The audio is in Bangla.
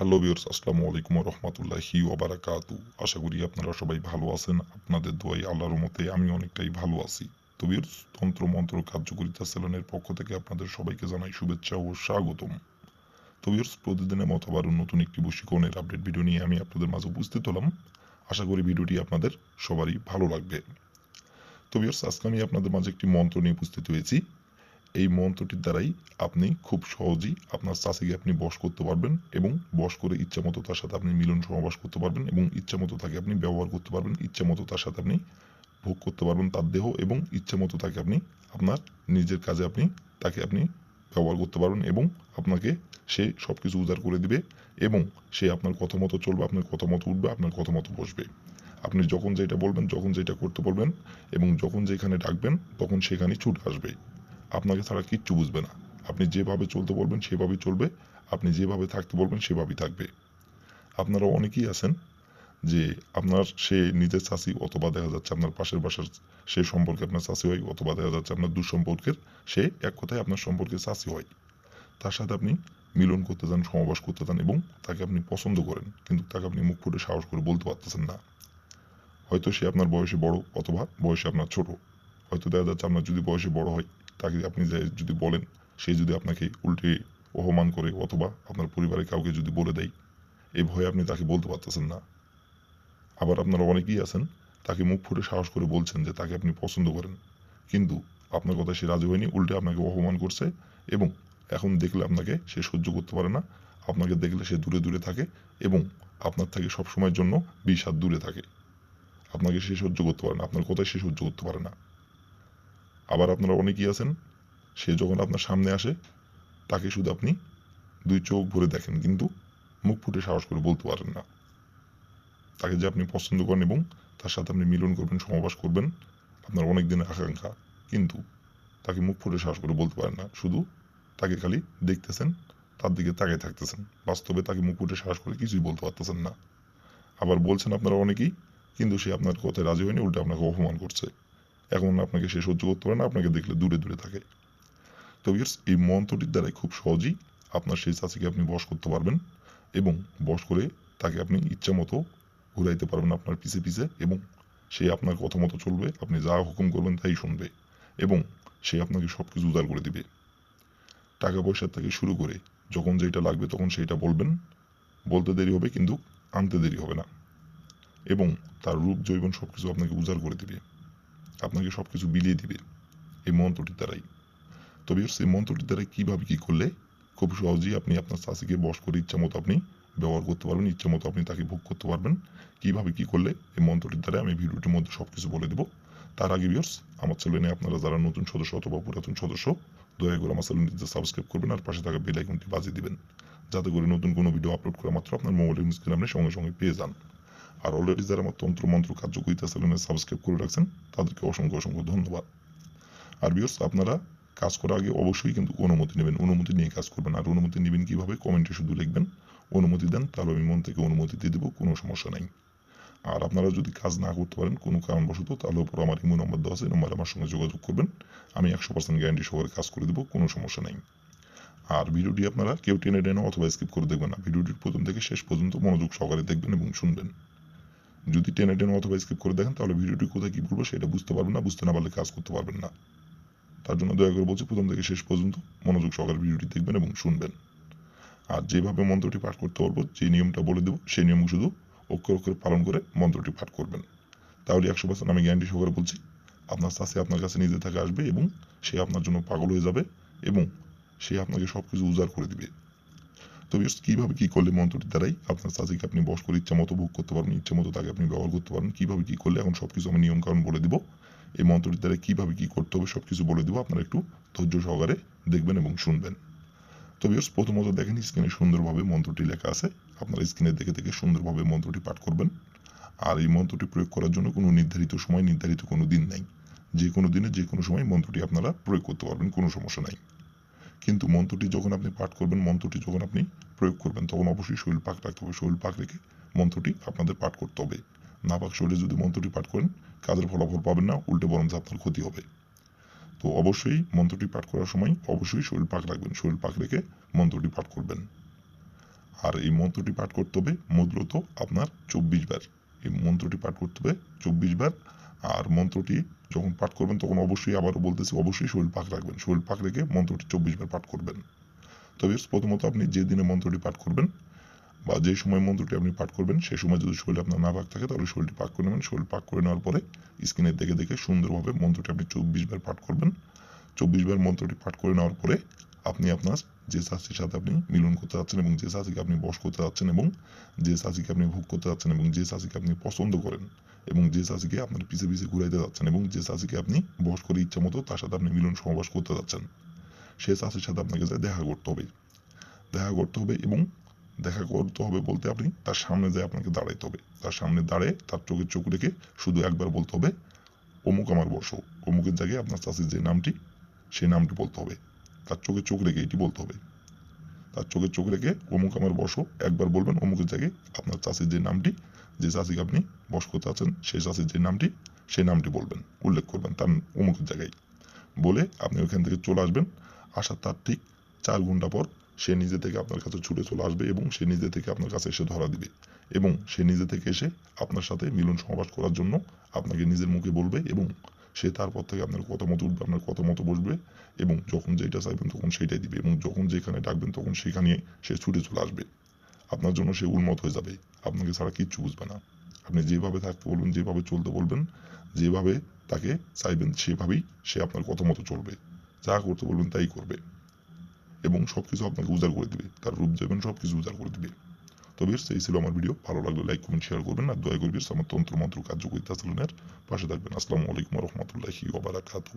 হ্যালো বিয়র্স আসসালামু আলাইকুম রহমতুল্লাহি ওবারাকাতু। আশা করি আপনারা সবাই ভালো আছেন, আপনাদের দোয়াই আল্লাহর মতে আমি অনেকটাই ভালো আছি। তো বিয়র্স তন্ত্র, মন্ত্র কার্যকরিতা সেলনের পক্ষ থেকে আপনাদের সবাইকে জানাই শুভেচ্ছা ও স্বাগতম। তো বিয়র্স প্রতিদিনের মতো আবার নতুন একটি বশীকরণের আপডেট ভিডিও নিয়ে আমি আপনাদের মাঝে উপস্থিত হলাম। আশা করি ভিডিওটি আপনাদের সবারই ভালো লাগবে। তো বিয়র্স আজকে আমি আপনাদের মাঝে একটি মন্ত্র নিয়ে উপস্থিত হয়েছি। এই মন্ত্রটির দ্বারাই আপনি খুব সহজেই আপনার চাষিকে আপনি বশ করতে পারবেন এবং বশ করে ইচ্ছা মতো তার সাথে আপনি মিলন সমাবাস করতে পারবেন এবং ইচ্ছা মতো তাকে আপনি ব্যবহার করতে পারবেন, ইচ্ছা মতো তার সাথে আপনি ভোগ করতে পারবেন তার দেহ এবং ইচ্ছা মতো তাকে আপনি আপনার নিজের কাজে আপনি তাকে আপনি ব্যবহার করতে পারবেন এবং আপনাকে সে সব কিছু উজাড় করে দিবে এবং সে আপনার কথা মতো চলবে, আপনার কথা মতো উঠবে, আপনার কথা মতো বসবে। আপনি যখন যেটা বলবেন, যখন যেটা করতে বলবেন এবং যখন যেখানে ডাকবেন, তখন সেখানে ছুটে আসবে। আপনাকে ছাড়া কিচ্ছু বুঝবে না। আপনি যেভাবে চলতে বলবেন, সেভাবেই চলবে। আপনি যেভাবে থাকতে বলবেন, সেভাবেই থাকবে। আপনারা অনেকেই আছেন যে আপনার সে নিজের চাষি অথবা দেখা যাচ্ছে আপনার পাশের বাসার সে সম্পর্কে আপনার চাষি হয় অথবা দেখা যাচ্ছে আপনার দুঃসম্পর্কের সে এক কথায় আপনার সম্পর্কে চাষি হয়। তার সাথে আপনি মিলন করতে চান সমাবাস করতে চান এবং তাকে আপনি পছন্দ করেন, কিন্তু তাকে আপনি মুখ ফুটে সাহস করে বলতে পারতেছেন না। হয়তো সে আপনার বয়সে বড় অথবা বয়সে আপনার ছোট। হয়তো দেখা যাচ্ছে আপনার যদি বয়সে বড় হয় তাকে আপনি যদি বলেন, সে যদি আপনাকে উল্টে অপমান করে অথবা আপনার পরিবারের কাউকে যদি বলে দেয় এই ভয়ে আপনি তাকে বলতে পারতেছেন না। আবার আপনারা অনেকেই আছেন, তাকে মুখ ফুটে সাহস করে বলছেন যে তাকে আপনি পছন্দ করেন। কিন্তু আপনার কথা সে রাজি হয়নি, উল্টে আপনাকে অপমান করছে এবং এখন দেখলে আপনাকে সে সহ্য করতে পারে না। আপনাকে দেখলে সে দূরে দূরে থাকে এবং আপনার থেকে সবসময়ের জন্য হাত দূরে থাকে। আপনাকে সে সহ্য করতে পারে না, আপনার কথায় সে সহ্য করতে পারে না। আবার আপনারা অনেকেই আছেন, সে যখন আপনার সামনে আসে, তাকে শুধু আপনি দুই চোখ ভরে দেখেন, কিন্তু মুখ ফুটে সাহস করে বলতে পারেন না। তাকে যে আপনি পছন্দ করেন এবং তার সাথে আপনি মিলন করবেন সমাবাস করবেন, আপনার অনেক দিনের আকাঙ্ক্ষা, কিন্তু তাকে মুখ ফুটে সাহস করে বলতে পারেন না। শুধু তাকে খালি দেখতেছেন, তার দিকে তাকিয়ে থাকতেছেন। বাস্তবে তাকে মুখ ফুটে সাহস করে কিছুই বলতে পারতেছেন না। আবার বলছেন আপনারা অনেকেই, কিন্তু সে আপনার কথায় রাজি হয়নি, উল্টে আপনাকে অপমান করছে। এখন আপনাকে সে সহ্য করতে পারে না, আপনাকে দেখলে দূরে দূরে থাকে। তো ইয়ার্স এই মন্ত্রটির দ্বারাই খুব সহজেই আপনার সেই চাষিকে আপনি বশ করতে পারবেন এবং বশ করে তাকে আপনি ইচ্ছা মতো ঘুরাইতে পারবেন আপনার পিছে পিছে এবং সে আপনার কথা মতো চলবে, আপনি যা হুকুম করবেন তাই শুনবে এবং সে আপনাকে সব কিছু উদার করে দিবে। টাকা পয়সার থেকে শুরু করে যখন যেটা লাগবে তখন সেইটা বলবেন। বলতে দেরি হবে কিন্তু আনতে দেরি হবে না এবং তার রূপ জৈবন সব কিছু আপনাকে উজাড় করে দিবে। আপনাকে সব কিছু বিলিয়ে দিবে এই মন্ত্রটির দ্বারাই। তবে সেই মন্ত্রটির দ্বারাই কীভাবে কী করলে খুব সহজেই আপনি আপনার চাষিকে বশ করে ইচ্ছা মতো আপনি ব্যবহার করতে পারবেন ইচ্ছা মতো আপনি তাকে ভোগ করতে পারবেন, কীভাবে কী করলে এই মন্ত্রটির দ্বারা আমি ভিডিওটির মধ্যে সব কিছু বলে দেবো। তার আগে ভিউর্স আমার চ্যানেলে আপনারা যারা নতুন সদস্য অথবা পুরাতন সদস্য, দয়া করে আমার চ্যানেলটিতে সাবস্ক্রাইব করবেন আর পাশে থাকা বেল আইকনটি বাজিয়ে দিবেন, যাতে করে নতুন কোনো ভিডিও আপলোড করা মাত্র আপনার মোবাইলের স্ক্রিনে আপনি সঙ্গে সঙ্গে পেয়ে যান। আর অলরেডি যারা আমার তন্ত্র মন্ত্র কার্যকরিতা চ্যানেলে সাবস্ক্রাইব করে রাখছেন, তাদেরকে অসংখ্য অসংখ্য ধন্যবাদ। আর বিয়স আপনারা কাজ করার আগে অবশ্যই কিন্তু অনুমতি নেবেন, অনুমতি নিয়ে কাজ করবেন। আর অনুমতি নেবেন কীভাবে? কমেন্টে শুধু লিখবেন, অনুমতি দেন, তাহলে আমি মন থেকে অনুমতি দিয়ে দেবো, কোনো সমস্যা নাই। আর আপনারা যদি কাজ না করতে পারেন, কোনো কারণবশত, তাহলে পর আমার ইমো নম্বর দেওয়া আছে নম্বরে আমার সঙ্গে যোগাযোগ করবেন, আমি একশো পার্সেন্ট গ্যারান্টি সহকারে কাজ করে দেবো, কোনো সমস্যা নেই। আর ভিডিওটি আপনারা কেউ টেনে টেনে অথবা স্কিপ করে দেখবেন না। ভিডিওটির প্রথম থেকে শেষ পর্যন্ত মনোযোগ সহকারে দেখবেন এবং শুনবেন। যদি টেনে টেনে অথবা স্কিপ করে দেখেন, তাহলে ভিডিওটি কোথায় কী বলব সেটা বুঝতে পারবেন না, বুঝতে না পারলে কাজ করতে পারবেন না। তার জন্য দয়া করে বলছি, প্রথম থেকে শেষ পর্যন্ত মনোযোগ সহকারে ভিডিওটি দেখবেন এবং শুনবেন। আর যেভাবে মন্ত্রটি পাঠ করতে পারব যে নিয়মটা বলে দেবো, সেই নিয়ম শুধু অক্ষর অক্ষর পালন করে মন্ত্রটি পাঠ করবেন। তাহলে একশো পার্সেন্ট আমি গ্যারান্টি সহকারে বলছি, আপনার চাষে আপনার কাছে নিজে থেকে আসবে এবং সে আপনার জন্য পাগল হয়ে যাবে এবং সে আপনাকে সব কিছু উজাড় করে দিবে। তো বেশ কীভাবে কী করলে মন্ত্রটির দ্বারাই আপনার চাষিকে আপনি বস করে ইচ্ছা মতো ভোগ করতে পারবেন, ইচ্ছা মতো তাকে আপনি ব্যবহার করতে পারবেন, কীভাবে কী করলে এখন সব কিছু আমি নিয়মকানুন বলে দিব, এই মন্ত্রটির দ্বারা কীভাবে কী করতে হবে সব কিছু বলে দেবো, আপনারা একটু ধৈর্য সহকারে দেখবেন এবং শুনবেন। তো প্রথমত দেখেন স্ক্রিনে সুন্দরভাবে মন্ত্রটি লেখা আছে, আপনারা স্ক্রিনে দেখে দেখে সুন্দরভাবে মন্ত্রটি পাঠ করবেন। আর এই মন্ত্রটি প্রয়োগ করার জন্য কোনো নির্ধারিত সময়, নির্ধারিত কোনো দিন নেই। যে কোনো দিনে যে কোনো সময় মন্ত্রটি আপনারা প্রয়োগ করতে পারবেন, কোনো সমস্যা নাই। কিন্তু মন্ত্রটি যখন আপনি পাঠ করবেন, মন্ত্রটি যখন আপনি প্রয়োগ করবেন, তখন অবশ্যই শরীর পাক রাখতে হবে। শরীর পাক রেখে মন্ত্রটি আপনাদের পাঠ করতে হবে। না পাক শরীরে যদি মন্ত্রটি পাঠ করেন, কাজের ফলাফল পাবেন না, উল্টে বরঞ্চ আপনার ক্ষতি হবে। তো অবশ্যই মন্ত্রটি পাঠ করার সময় অবশ্যই শরীর পাক রাখবেন। শরীর পাক রেখে মন্ত্রটি পাঠ করবেন। আর এই মন্ত্রটি পাঠ করতে হবে মূলত আপনার চব্বিশ বার। এই মন্ত্রটি পাঠ করতে হবে চব্বিশ বার। আর মন্ত্রটি যখন পাঠ করবেন, তখন অবশ্যই আবারও বলতেছি, অবশ্যই শরীর পাক রাখবেন। শরীর পাক রেখে মন্ত্রটি চব্বিশ বার পাঠ করবেন। তবে প্রথমত আপনি যে দিনে মন্ত্রটি পাঠ করবেন বা যে সময় মন্ত্রটি আপনি পাঠ করবেন, সে সময় যদি শরীর আপনার না পাক থাকে, তাহলে শরীরটি পাক করে নেবেন। শরীর পাক করে নেওয়ার পরে স্ক্রিনে দেখে দেখে সুন্দরভাবে মন্ত্রটি আপনি চব্বিশ বার পাঠ করবেন। চব্বিশ বার মন্ত্রটি পাঠ করে নেওয়ার পরে আপনি আপনার যে চাষির সাথে আপনি মিলন করতে যাচ্ছেন এবং যে চাষিকে আপনি বশ করতে যাচ্ছেন এবং যে চাষিকে আপনি ভোগ করতে যাচ্ছেন এবং যে চাষিকে আপনি পছন্দ করেন এবং যে চাষিকে আপনার পিছে পিছে ঘুরাইতে যাচ্ছেন এবং যে চাষিকে আপনি বস করে ইচ্ছা মতো তার সাথে আপনি মিলন সমাবাস করতে যাচ্ছেন, সে চাষির সাথে আপনাকে যায় দেখা করতে হবে। দেখা করতে হবে এবং দেখা করতে হবে বলতে আপনি তার সামনে যায় আপনাকে দাঁড়াইতে হবে। তার সামনে দাঁড়ায় তার চোখের চোখ রেখে শুধু একবার বলতে হবে, অমুক আমার বর্ষ। অমুকের জায়গায় আপনার চাষির যে নামটি সেই নামটি বলতে হবে। তার চোখে চোখ রেখে এটি বলতে হবে। তার চোখে চোখ রেখে অমুক আমার বর্ষ একবার বলবেন অমুকের জায়গায় আপনার চাষির যে নামটি, যে চাষিকে আপনি বস করতে আছেন, সেই চাষির যে নামটি, সেই নামটি বলবেন, উল্লেখ করবেন তার অমুকের জায়গায়। বলে আপনি ওইখান থেকে চলে আসবেন, আসার তার ঠিক চার ঘণ্টা পর সে নিজে থেকে আপনার কাছে ছুটে চলে আসবে এবং সে নিজে থেকে আপনার কাছে এসে ধরা দিবে এবং সে নিজে থেকে এসে আপনার সাথে মিলন সমাবাস করার জন্য আপনাকে নিজের মুখে বলবে এবং সে তারপর থেকে আপনার কথা মতো উঠবে, আপনার কথা মতো বসবে এবং যখন যেটা চাইবেন তখন সেইটাই দিবে এবং যখন যেখানে ডাকবেন তখন সেখানে সে ছুটে চলে আসবে। আপনার জন্য সে উন্মত হয়ে যাবে। আপনাকে ছাড়া কিচ্ছু বুঝবে না। আপনি যেভাবে থাকতে বলবেন, যেভাবে চলতে বলবেন, যেভাবে তাকে চাইবেন সেভাবেই সে আপনার কথা মতো চলবে। যা করতে বলবেন তাই করবে এবং সব কিছু আপনাকে উজাড় করে দিবে। তার রূপ যাবেন সব কিছু উজাড় করে দিবে। তবে এই ছিল আমার ভিডিও। ভালো লাগলে লাইক কমেন্ট শেয়ার করবেন আর দয়া করবি আমার তন্ত্র মন্ত্র কার্যকরিতা চালনের পাশে থাকবেন। আসসালামু আলাইকুম রহমতুল্লাহি ওবারাকাতু